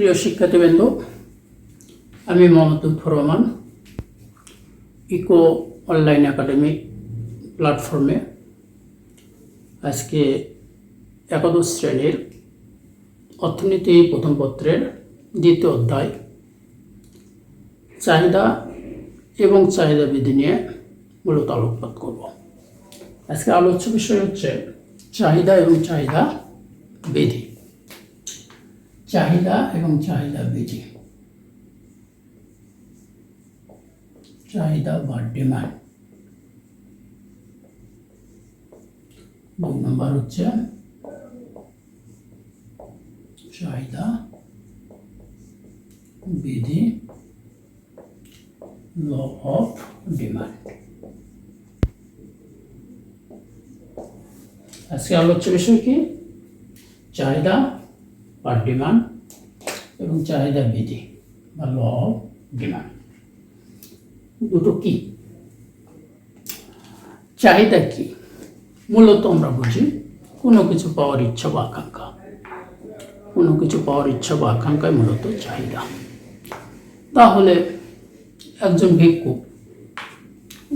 প্রিয় শিক্ষার্থীবৃন্দ, আমি Mohammad Lutfar Rahman, eco online academy প্ল্যাটফর্মে আজকে একাদশ শ্রেণির অর্থনীতি প্রথম পত্রের দ্বিতীয় অধ্যায়, চাহিদা এবং চাহিদা বিধি নিয়ে মূলত আলোকপাত করব। আজকে আলোচ্য বিষয় হচ্ছে চাহিদা এবং চাহিদা বিধি চাহিদা এবং চাহিদা বিধি চাহিদা বা ডিমান্ড দুই নম্বর হচ্ছে চাহিদা বিধি ল অফ ডিমান্ড আজকে আলোচ্য বিষয় কি? চাহিদা বা ডিমান্ড এবং চাহিদা বিধি বা ল অফ ডিমান্ড দুটো কি? চাহিদা কি? মূলত আমরা বুঝি কোনো কিছু পাওয়ার ইচ্ছা বা আকাঙ্ক্ষা। কোনো কিছু পাওয়ার ইচ্ছা বা আকাঙ্ক্ষায় মূলত চাহিদা। তাহলে একজন ভিক্ষু,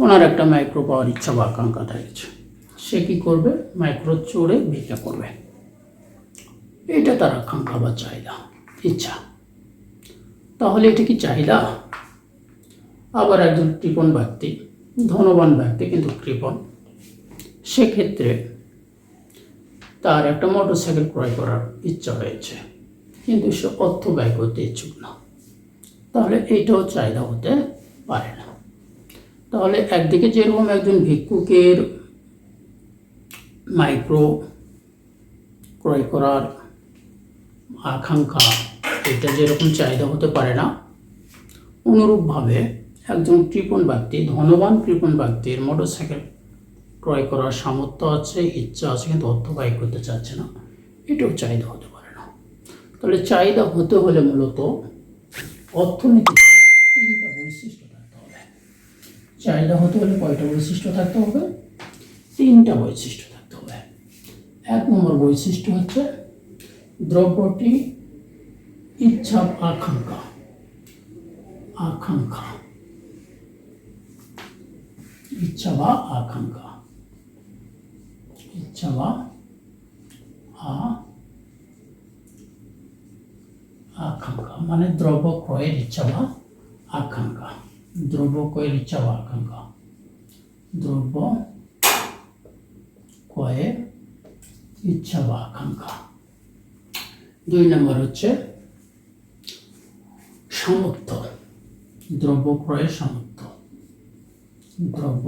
ওনার একটা মাইক্রো পাওয়ার ইচ্ছা বা আকাঙ্ক্ষা থাকছে সে কি করবে? মাইক্রো চড়ে ভিক্ষা করবে। এটা তার আকাঙ্ক্ষা বা চাহিদা ইচ্ছা। তাহলে এটা কি চাহিদা আবার একজন কৃপণ ব্যক্তি, ধনবান ব্যক্তি, কিন্তু কৃপণ, সেক্ষেত্রে তার একটা মোটর সাইকেল ক্রয় করার ইচ্ছা হয়েছে কিন্তু সে অর্থ ব্যয় করতে ইচ্ছুক না। তাহলে এইটাও চাহিদা হতে পারে না। তাহলে একদিকে যেরকম একজন ভিক্ষুকের মাইক্রো ক্রয় করার আকাঙ্ক্ষা, এটা যেরকম চাহিদা হতে পারে না, অনুরূপভাবে একজন কৃপণ ব্যক্তি, ধনবান কৃপণ ব্যক্তির মোটরসাইকেল ক্রয় করার সামর্থ্য আছে, ইচ্ছা আছে, কিন্তু অর্থ ব্যয় করতে চাচ্ছে না। এটাও চাহিদা হতে পারে না। তাহলে চাহিদা হতে হলে মূলত অর্থনীতিতে তিনটা বৈশিষ্ট্য থাকতে হবে। চাহিদা হতে হলে কয়টা বৈশিষ্ট্য থাকতে হবে? তিনটা বৈশিষ্ট্য থাকতে হবে। এক নম্বর বৈশিষ্ট্য হচ্ছে দ্রব্যটি ইচ্ছা আকাঙ্ক্ষা। আকাঙ্ক্ষা। ইচ্ছা বা আকাঙ্ক্ষা। ইচ্ছা বা আকাঙ্ক্ষা। মানে দ্রব্য ক্রয়ের ইচ্ছা বা আকাঙ্ক্ষা। দ্রব্য ক্রয়ের ইচ্ছা বা আকাঙ্ক্ষা। দ্রব্য ক্রয়ের ইচ্ছা বা আকাঙ্ক্ষা। দুই নম্বর হচ্ছে সামর্থ্য, দ্রব্য ক্রয়ের সামর্থ্য। দ্রব্য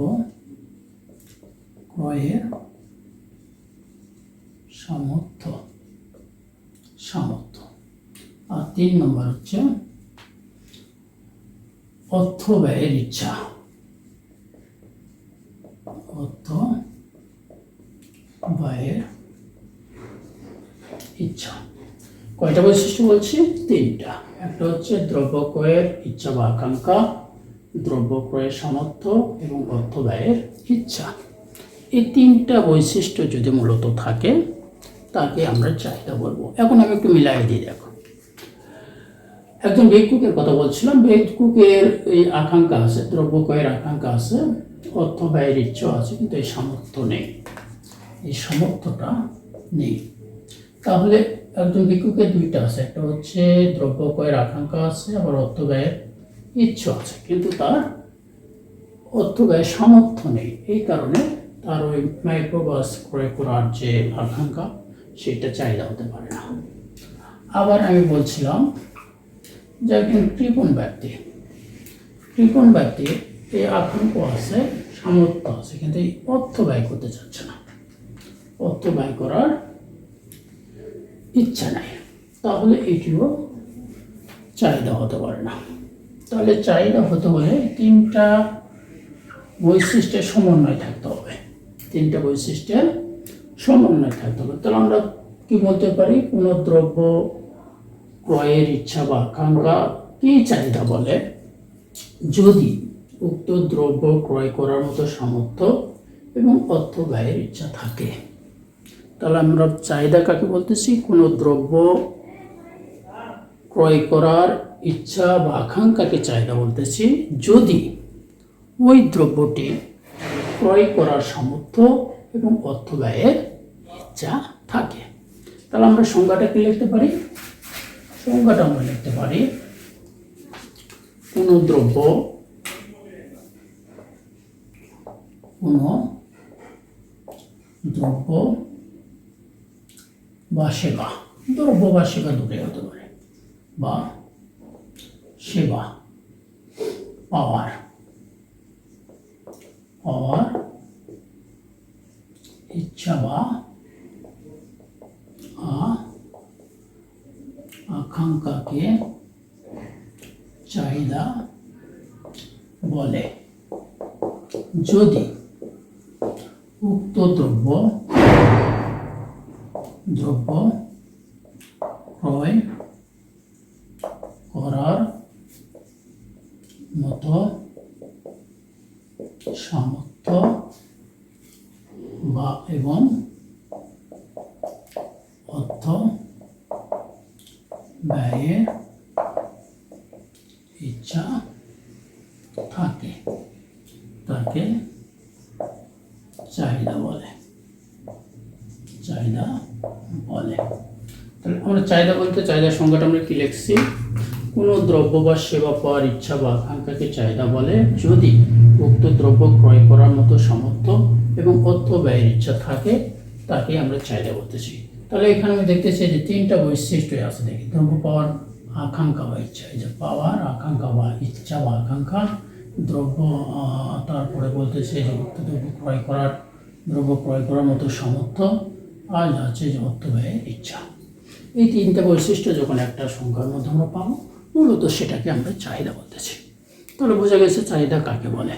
ক্রয়ের সামর্থ্য সামর্থ্য। আর তিন নম্বর হচ্ছে অর্থ ব্যয়ের ইচ্ছা অর্থ ব্যয়ের ইচ্ছা কয়টা বৈশিষ্ট্য বলছি তিনটা। একটা হচ্ছে দ্রব্য ক্রয়ের ইচ্ছা বা আকাঙ্ক্ষা দ্রব্য ক্রয়ের সামর্থ্য এবং অর্থ ব্যয়ের ইচ্ছা। এই তিনটা বৈশিষ্ট্য যদি মূলত থাকে, তাকে আমরা চাহিদা বলব। এখন আমি একটু মিলাই দিই, দেখো। একজন ভিক্ষুকের কথা বলছিলাম, ভিক্ষুকের এই আকাঙ্ক্ষা আছে দ্রব্য ক্রয়ের আকাঙ্ক্ষা আছে, অর্থ ব্যয়ের ইচ্ছা আছে, কিন্তু এই সামর্থ্য নেই। এই সামর্থ্যটা নেই। তাহলে একজন ভিক্ষুকের দুইটা আছে, একটা হচ্ছে দ্রব্য ক্রয়ের আকাঙ্ক্ষা আছে, আবার অর্থ ব্যয়ের ইচ্ছা আছে। কিন্তু তার অর্থ ব্যয়ের সামর্থ্য নেই। এই কারণে তার ওই মাইক্রোবাস ক্রয় করার যে আকাঙ্ক্ষা, সেটা চাহিদা হতে পারে না। আবার আমি বলছিলাম যে একজন কৃপণ ব্যক্তি কৃপণ ব্যক্তি এই আকাঙ্ক্ষা আছে, সামর্থ্য আছে, কিন্তু এই অর্থ ব্যয় করতে চাচ্ছে না। অর্থ ব্যয় করার ইচ্ছা নাই। তাহলে এটিও চাহিদা হতে পারে না। তাহলে চাহিদা হতে হলে তিনটা বৈশিষ্ট্যের সমন্বয় থাকতে হবে। তিনটা বৈশিষ্ট্যের সমন্বয় থাকতে হবে। তাহলে আমরা কি বলতে পারি? কোনো দ্রব্য ক্রয়ের ইচ্ছা বা আকাঙ্ক্ষা কি চাহিদা বলে? যদি উক্ত দ্রব্য ক্রয় করার মতো সামর্থ্য এবং অর্থ ব্যয়ের ইচ্ছা থাকে তাহলে আমরা চাহিদা কাকে বলতেছি? কোনো দ্রব্য ক্রয় করার ইচ্ছা বা আকাঙ্ক্ষাকে চাহিদা বলতেছি। যদি ওই দ্রব্যটি ক্রয় করার সামর্থ্য এবং অর্থ ব্যয়ের ইচ্ছা থাকে, তাহলে আমরা সংজ্ঞাটা কি লিখতে পারি? সংজ্ঞাটা আমরা লিখতে পারি, কোনো দ্রব্য কোনো দ্রব্য বা সেবা। দ্রব্য বা সেবা দুটোই হতে পারে। বা সেবা, পাওয়ার। পাওয়ার, ইচ্ছা বা আকাঙ্ক্ষাকে চাহিদা বলে। যদি উক্ত দ্রব্য দ্রব্য ক্রয় করার মতো সামর্থ্য বা এবং অর্থ ব্যয়ের ইচ্ছা থাকে তাকে চাহিদা বলে চাহিদা বলে তাহলে আমরা চাহিদা বলতে চাহিদার সংজ্ঞাটা আমরা কি লিখছি? কোনো দ্রব্য বা সেবা পাওয়ার ইচ্ছা বা আকাঙ্ক্ষাকে চাহিদা বলে যদি উক্ত দ্রব্য ক্রয় করার মতো সামর্থ্য এবং অর্থ ব্যয়ের ইচ্ছা থাকে, তাকে আমরা চাহিদা বলতেছি। তাহলে এখানে আমি দেখতেছি যে তিনটা বৈশিষ্ট্য আছে দেখি। দ্রব্য পাওয়ার আকাঙ্ক্ষা বা ইচ্ছা, এই যে পাওয়ার আকাঙ্ক্ষা বা ইচ্ছা বা আকাঙ্ক্ষা, দ্রব্য তারপরে বলতেছে যে উক্ত দ্রব্য ক্রয় করার, দ্রব্য ক্রয় করার মতো সামর্থ্য আর যে অর্থ ব্যয়ের ইচ্ছা। এই তিনটে বৈশিষ্ট্য যখন একটা সংখ্যার মধ্যে আমরা পাবো, মূলত সেটাকে আমরা চাহিদা বলতেছি। তাহলে বোঝা গেছে চাহিদা কাকে বলে?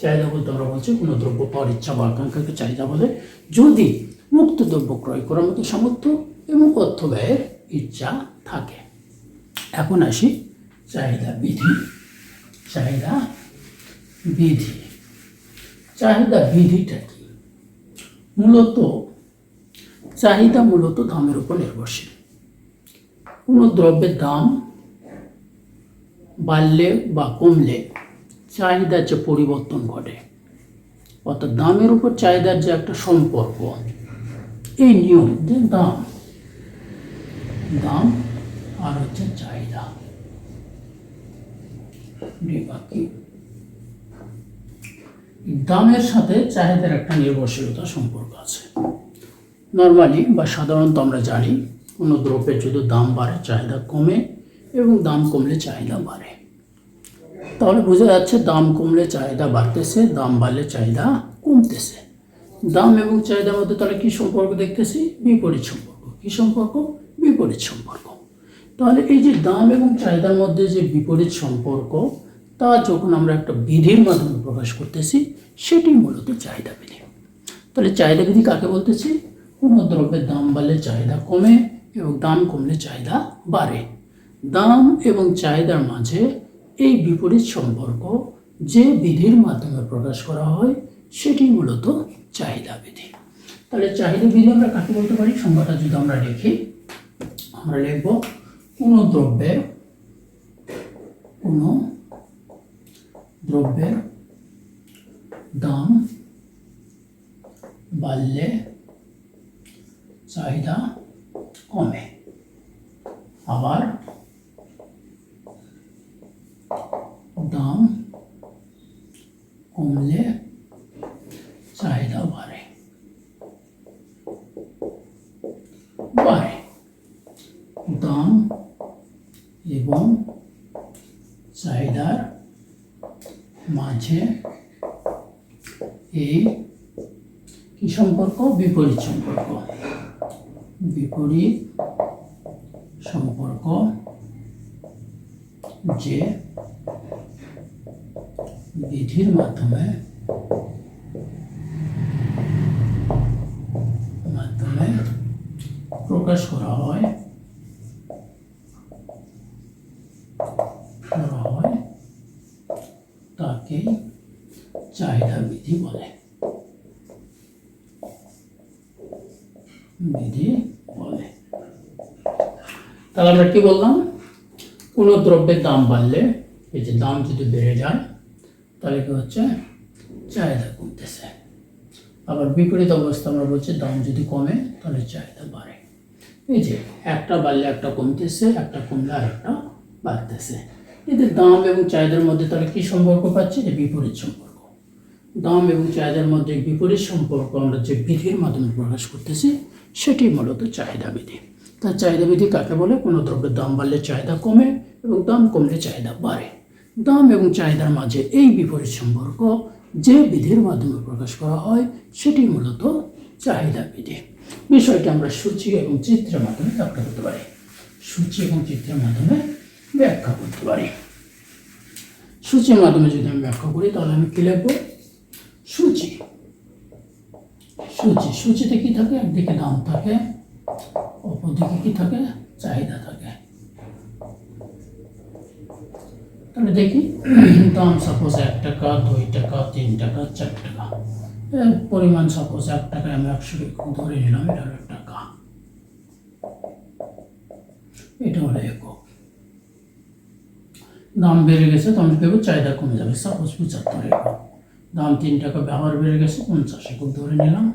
চাহিদা বলতে আমরা বলছি কোনো দ্রব্য পাওয়ার ইচ্ছা বা আকাঙ্ক্ষাকে চাহিদা বলে। যদি মুক্ত দ্রব্য ক্রয় করার মতো সামর্থ্য এবং অর্থ ব্যয়ের ইচ্ছা থাকে। এখন আসি চাহিদা বিধি। চাহিদা বিধি। চাহিদা বিধিটা কি? মূলত চাহিদা মূলত দামের উপর নির্ভরশীল। কোনো দ্রব্যের দাম বাড়লে বা কমলে চাহিদার যে পরিবর্তন ঘটে, অর্থাৎ দামের উপর চাহিদার যে একটা সম্পর্ক, এই নিয়ম যে দাম দাম আর হচ্ছে চাহিদা। দামের সাথে চাহিদার একটা নির্ভরশীলতা সম্পর্ক আছে। নর্মালি বা সাধারণত আমরা জানি, কোনো দ্রব্যের যদি দাম বাড়ে, চাহিদা কমে এবং দাম কমলে চাহিদা বাড়ে। তাহলে বোঝা যাচ্ছে দাম কমলে চাহিদা বাড়তেছে, দাম বাড়লে চাহিদা কমতেছে। দাম এবং চাহিদার মধ্যে তাহলে কী সম্পর্ক দেখতেছি? বিপরীত সম্পর্ক। কী সম্পর্ক? বিপরীত সম্পর্ক। তাহলে এই যে দাম এবং চাহিদার মধ্যে যে বিপরীত সম্পর্ক, তা যখন আমরা একটা বিধির মাধ্যমে প্রকাশ করতেছি, সেটি মূলত চাহিদা বিধি তাহলে চাহিদা বিধি কাকে বলতেছি? কোনো দ্রব্যের দাম বাড়লে চাহিদা কমে এবং দাম কমলে চাহিদা বাড়ে। দাম এবং চাহিদার মাঝে এই বিপরীত সম্পর্ক যে বিধির মাধ্যমে প্রকাশ করা হয়, সেটি মূলত চাহিদা বিধি। তাহলে চাহিদা বিধি আমরা কাকে বলতে পারি? সংজ্ঞাটা যদি আমরা লিখি, আমরা লিখব কোনো দ্রব্যের কোনো দ্রব্যের দাম বাড়লে চাহিদা কমে। আবার দাম কমলে চাহিদা বাড়ে। বাড়ে। দাম এবং চাহিদার মাঝে এই কি সম্পর্ক? বিপরীত সম্পর্ক। বিপরীত সম্পর্ক যে বিধির মাধ্যমে মাধ্যমে প্রকাশ করা হয় করা হয় তাকে চাহিদা বিধি বলে বিধি বলে তাহলে আমরা কি বললাম? কোনো দ্রব্যের দাম বাড়লে এই যে দাম যদি বেড়ে যায়, তাহলে কি হচ্ছে? চাহিদা কমতেছে। আবার বিপরীত অবস্থা আমরা বলছি, দাম যদি কমে, তাহলে চাহিদা বাড়ে। এই যে একটা বাড়লে একটা কমতেছে, একটা কমলে আর একটা বাড়তেছে। এদের দাম এবং চাহিদার মধ্যে তাহলে কি সম্পর্ক পাচ্ছে? যে বিপরীত সম্পর্ক। দাম এবং চাহিদার মধ্যে বিপরীত সম্পর্ক আমরা যে বিধির মাধ্যমে প্রকাশ করতেছি, সেটি মূলত চাহিদা বিধি তার চাহিদা বিধি কাকে বলে? কোনো দ্রব্যের দাম বাড়লে চাহিদা কমে এবং দাম কমলে চাহিদা বাড়ে। দাম এবং চাহিদার মাঝে এই বিপরীত সম্পর্ক যে বিধির মাধ্যমে প্রকাশ করা হয়, সেটি মূলত চাহিদা বিধি। বিষয়টি আমরা সূচি এবং চিত্রের মাধ্যমে ব্যাখ্যা করতে পারি। সূচি এবং চিত্রের মাধ্যমে ব্যাখ্যা করতে পারি। সূচির মাধ্যমে যদি আমি ব্যাখ্যা করি, তাহলে আমি কি লিখব? সূচি। সূচি। সূচিতে কী থাকে? একদিকে দাম থাকে অপরদিকে কি থাকে? চাহিদা থাকে। তাহলে দেখি। দাম সাপোজ এক টাকা, দুই টাকা, তিন টাকা, চার টাকা। পরিমাণ সাপোজ এক টাকায় আমি একশো ধরে নিলাম, এটা হলো টাকা। এটা হলো একক। দাম বেড়ে গেছে, তো আমি ভেবে চাহিদা কমে যাবে। সাপোজ পঁচাত্তর একক। দাম তিন টাকা ব্যবহার বেড়ে গেছে, পঞ্চাশ একক ধরে নিলাম।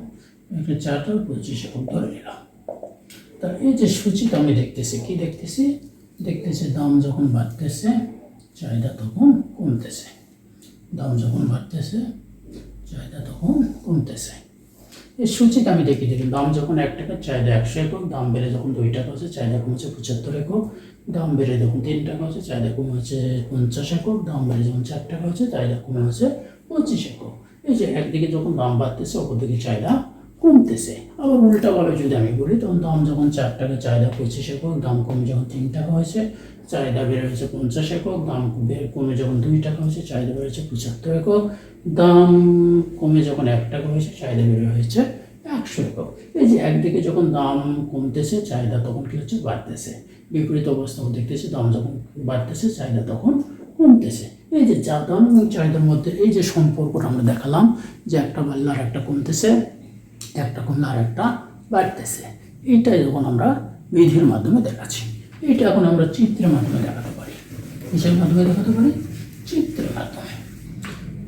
একটা চারটা পঁচিশ একক ধরে নিলাম। তা এই যে সূচিটা আমি দেখতেছি, কি দেখতেছি? দেখতেছি দাম যখন বাড়তেছে, চাহিদা তখন কমতেছে। দাম যখন বাড়তেছে, চাহিদা তখন কমতেছে। এই সূচিতে আমি দেখি দেখি দাম যখন এক টাকা, চাহিদা একশো একক, দাম বেড়ে যখন দুই টাকা হচ্ছে, চাহিদা কমেছে পঁচাত্তর একক। দাম বেড়ে যখন তিন টাকা হচ্ছে, চাহিদা কমে হচ্ছে পঞ্চাশ একক। দাম বেড়ে যখন চার টাকা হচ্ছে, চাহিদা কমে হচ্ছে পঁচিশ একক। এই যে একদিকে যখন দাম বাড়তেছে, অপরদিকে চাহিদা কমতেছে। আবার উল্টাভাবে যদি আমি বলি, তখন দাম যখন চার টাকা চাহিদা পঁচিশ একক দাম কমে যখন তিন টাকা হয়েছে, চাহিদা বেড়ে হয়েছে পঞ্চাশ একক, দাম কমে যখন দুই টাকা হয়েছে, চাহিদা বেড়েছে পঁচাত্তর একক, দাম কমে যখন এক টাকা হয়েছে, চাহিদা বেড়ে হয়েছে একশো একক। এই যে একদিকে যখন দাম কমতেছে, চাহিদা তখন কী হচ্ছে? বাড়তেছে। বিপরীত অবস্থাও দেখতেছে, দাম যখন বাড়তেছে, চাহিদা তখন কমতেছে। এই যে যা দাম এবং চাহিদার মধ্যে এই যে সম্পর্কটা আমরা দেখালাম, যে একটা বাড়লে আর একটা কমতেছে একটা কমলে আর একটা বাড়তেছে। এইটাই যখন আমরা বিধির মাধ্যমে দেখাচ্ছি এটা এখন আমরা চিত্রের মাধ্যমে দেখাতে পারি। কিসের মাধ্যমে দেখাতে পারি? চিত্রের মাধ্যমে।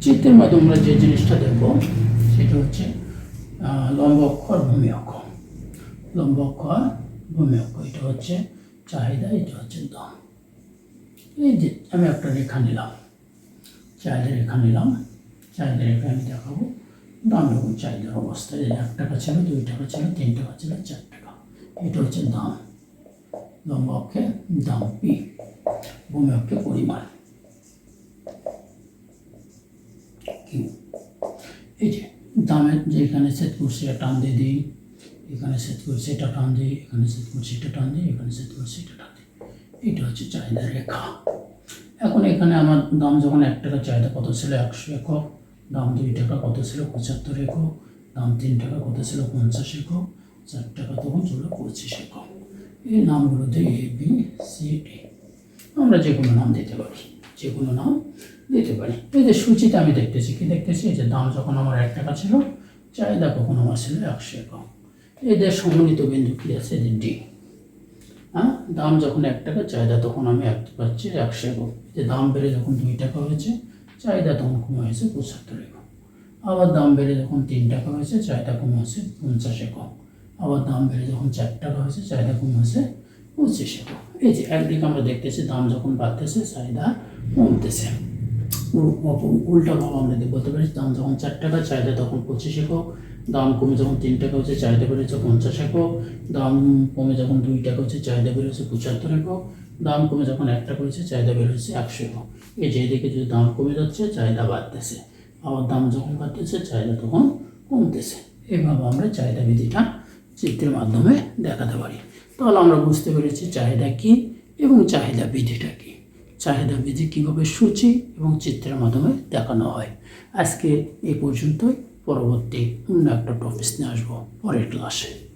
চিত্রের মাধ্যমে আমরা যে জিনিসটা দেখব, সেটা হচ্ছে লম্ব অক্ষর, ভূমি অক্ষর। লম্ব অক্ষর, ভূমি অক্ষর, এটা হচ্ছে চাহিদা, এটা হচ্ছে দম। এই যে আমি একটা রেখা নিলাম। চাহিদা রেখা নিলাম। চাহিদা রেখা আমি দেখাবো। দাম এবং চাহিদার অবস্থা, এই এক টাকা ছিল দুই টাকা ছিল তিন টাকা ছিল চার টাকা এটা হচ্ছে দাম। লম্ব অক্ষে দাম পি ভূমি অক্ষে পরিমাণ এই যে দামের যে এখানে সেট করছি, এটা টান দিয়ে দিই। এখানে সেট করছি, এটা টান দিই। এখানে সেট করছি, এটা টান দিই। এখানে সেট করছি, এটা টান দিই। এটা হচ্ছে চাহিদা রেখা। এখন এখানে আমার দাম যখন এক টাকা, চাহিদা কত? ছিল একশো একক। দাম দুই টাকা কত ছিল? পঁচাত্তর একক। দাম তিন টাকা কত ছিল? পঞ্চাশ একক। চার টাকা তখন ছিল পঁচিশ একক। এই নামগুলোতে এ বি সি ডি আমরা যে কোনো নাম দিতে পারি। যে কোনো নাম দিতে পারি। এই যে সূচিতে আমি দেখতেছি, কি দেখতেছি? এই যে দাম যখন আমার এক টাকা ছিল, চাহিদা কখন আমার ছিল একশো একক। এদের সমন্বিত বিন্দু কি আছে? যে ডি হ্যাঁ? দাম যখন এক টাকা, চাহিদা তখন আমি এক পাচ্ছি একশো একক। যে দাম বেড়ে যখন দুই টাকা হয়েছে চাহিদা তখন কমে হয়েছে পঁচাত্তর একক আবার দাম বেড়ে যখন তিন টাকা হয়েছে, চাহিদা কমে হয়েছে পঞ্চাশ একক আবার দাম বেড়ে যখন চার টাকা হয়েছে, চাহিদা কমে হয়েছে পঁচিশ একক এই যে একদিকে আমরা দেখতেছি, দাম যখন বাড়তেছে, চাহিদা কমতেছে। উ- অপ- উল্টাভাবে আমরা বলতে পারি দাম যখন চার টাকা, চাহিদা তখন পঁচিশ একক দাম কমে যখন তিন টাকা হচ্ছে চাহিদা বেড়েছে পঞ্চাশ একক দাম কমে যখন দুই টাকা হচ্ছে চাহিদা বেড়েছে পঁচাত্তর একক দাম কমে যখন একটা হচ্ছে চাহিদা বেড়েছে একশো একক এই যে যদি দাম কমে যাচ্ছে, চাহিদা বাড়তেছে। আবার দাম যখন বাড়তেছে, চাহিদা তখন কমতেছে। এইভাবে আমরা চাহিদা বিধিটা চিত্রের মাধ্যমে দেখাতে পারি। তাহলে আমরা বুঝতে পেরেছি চাহিদা কী এবং চাহিদা বিধিটা কী। চাহিদা বিধি কীভাবে সূচি এবং চিত্রের মাধ্যমে দেখানো হয়। আজকে এই পর্যন্তই। পরবর্তী অন্য একটা টপিক নিয়ে আসব পরের ক্লাসে